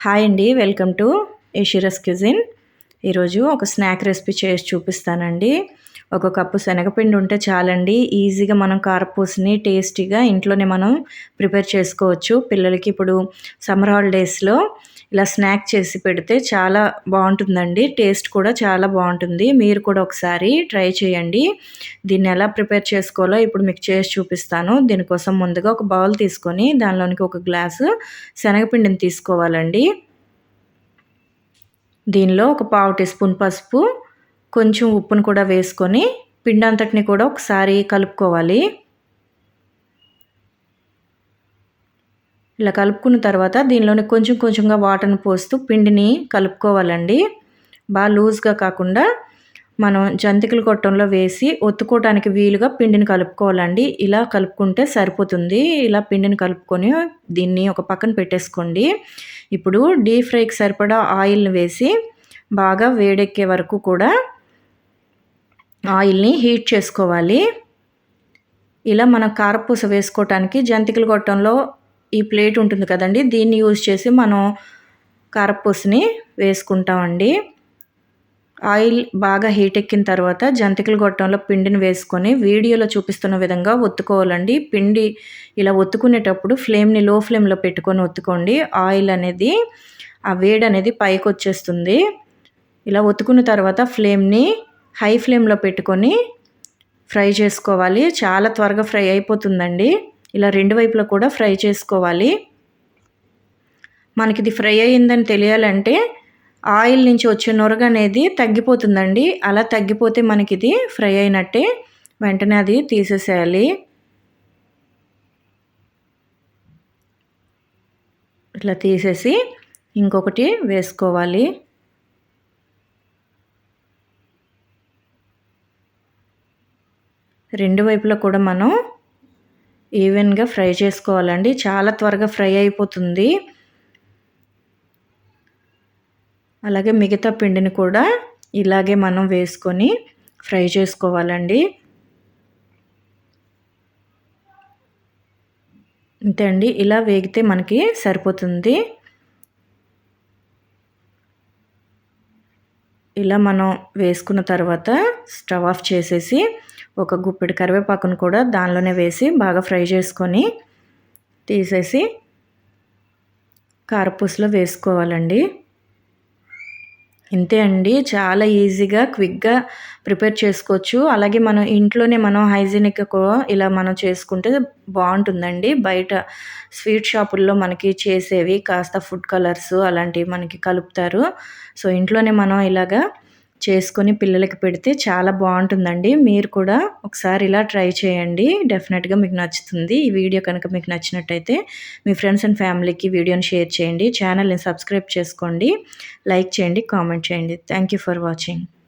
Hi అండి welcome to ఏషిరస్ cuisine ఈరోజు ఒక స్నాక్ రెసిపీ చేసి చూపిస్తానండి. ఒక కప్పు శనగపిండి ఉంటే చాలండి. ఈజీగా మనం కారపూసని టేస్టీగా ఇంట్లోనే మనం ప్రిపేర్ చేసుకోవచ్చు. పిల్లలకి ఇప్పుడు సమ్మర్ హాలిడేస్లో ఇలా స్నాక్ చేసి పెడితే చాలా బాగుంటుందండి. టేస్ట్ కూడా చాలా బాగుంటుంది. మీరు కూడా ఒకసారి ట్రై చేయండి. దీన్ని ఎలా ప్రిపేర్ చేసుకోవాలో ఇప్పుడు మీకు చేసి చూపిస్తాను. దీనికోసం ముందుగా ఒక బౌల్ తీసుకొని దానిలోనికి ఒక గ్లాసు శనగపిండిని తీసుకోవాలండి. దీనిలో ఒక పావు టీ స్పూన్ పసుపు కొంచెం ఉప్పును కూడా వేసుకొని పిండి అంతటిని కూడా ఒకసారి కలుపుకోవాలి. ఇలా కలుపుకున్న తర్వాత దీనిలోని కొంచెం కొంచెంగా వాటర్ని పోస్తూ పిండిని కలుపుకోవాలండి. బాగా లూజ్గా కాకుండా మనం జంతికలు కొట్టంలో వేసి ఒత్తుకోవడానికి వీలుగా పిండిని కలుపుకోవాలండి. ఇలా కలుపుకుంటే సరిపోతుంది. ఇలా పిండిని కలుపుకొని దీన్ని ఒక పక్కన పెట్టేసుకోండి. ఇప్పుడు డీప్ ఫ్రైకి సరిపడా ఆయిల్ని వేసి బాగా వేడెక్కే వరకు కూడా ఆయిల్ని హీట్ చేసుకోవాలి. ఇలా మనం కారపూస వేసుకోవటానికి జంతికలు గొట్టంలో ఈ ప్లేట్ ఉంటుంది కదండి దీన్ని యూజ్ చేసి మనం కారపూసని వేసుకుంటామండి. ఆయిల్ బాగా హీట్ ఎక్కిన తర్వాత జంతికల గొట్టంలో పిండిని వేసుకొని వీడియోలో చూపిస్తున్న విధంగా ఒత్తుకోవాలండి. పిండి ఇలా ఒత్తుకునేటప్పుడు ఫ్లేమ్ని లో ఫ్లేమ్లో పెట్టుకొని ఒత్తుకోండి. ఆయిల్ అనేది ఆ వేడి అనేది పైకి వచ్చేస్తుంది. ఇలా ఒత్తుకున్న తర్వాత ఫ్లేమ్ని హై ఫ్లేమ్లో పెట్టుకొని ఫ్రై చేసుకోవాలి. చాలా త్వరగా ఫ్రై అయిపోతుందండి. ఇలా రెండు వైపులా కూడా ఫ్రై చేసుకోవాలి. మనకి ఇది ఫ్రై అయ్యిందని తెలియాలంటే ఆయిల్ నుంచి వచ్చే నొరగ అనేది తగ్గిపోతుందండి. అలా తగ్గిపోతే మనకి ఇది ఫ్రై అయినట్టే వెంటనే అది తీసేసేయాలి. ఇట్లా తీసేసి ఇంకొకటి వేసుకోవాలి. రెండు వైపులా కూడా మనం ఈవెన్గా ఫ్రై చేసుకోవాలండి. చాలా త్వరగా ఫ్రై అయిపోతుంది. అలాగే మిగతా పిండిని కూడా ఇలాగే మనం వేసుకొని ఫ్రై చేసుకోవాలండి. అంతే అండి. ఇలా వేగితే మనకి సరిపోతుంది. ఇలా మనం వేసుకున్న తర్వాత స్టవ్ ఆఫ్ చేసేసి ఒక గుప్పెడు కరివేపాకును కూడా దానిలోనే వేసి బాగా ఫ్రై చేసుకొని తీసేసి కారపూసలో వేసుకోవాలండి. ఇంతే అండి. చాలా ఈజీగా క్విక్గా ప్రిపేర్ చేసుకోవచ్చు. అలాగే మనం ఇంట్లోనే మనం హైజీనిక్ ఇలా మనం చేసుకుంటే బాగుంటుందండి. బయట స్వీట్ షాపుల్లో మనకి చేసేవి కాస్త ఫుడ్ కలర్స్ అలాంటివి మనకి కలుపుతారు. సో ఇంట్లోనే మనం ఇలాగా చేసుకొని పిల్లలకి పెడితే చాలా బాగుంటుందండి. మీరు కూడా ఒకసారి ఇలా ట్రై చేయండి. డెఫినెట్గా మీకు నచ్చుతుంది. ఈ వీడియో కనుక మీకు నచ్చినట్టయితే మీ ఫ్రెండ్స్ అండ్ ఫ్యామిలీకి వీడియోని షేర్ చేయండి. ఛానల్ని సబ్స్క్రైబ్ చేసుకోండి. లైక్ చేయండి. కామెంట్ చేయండి. Thank for watching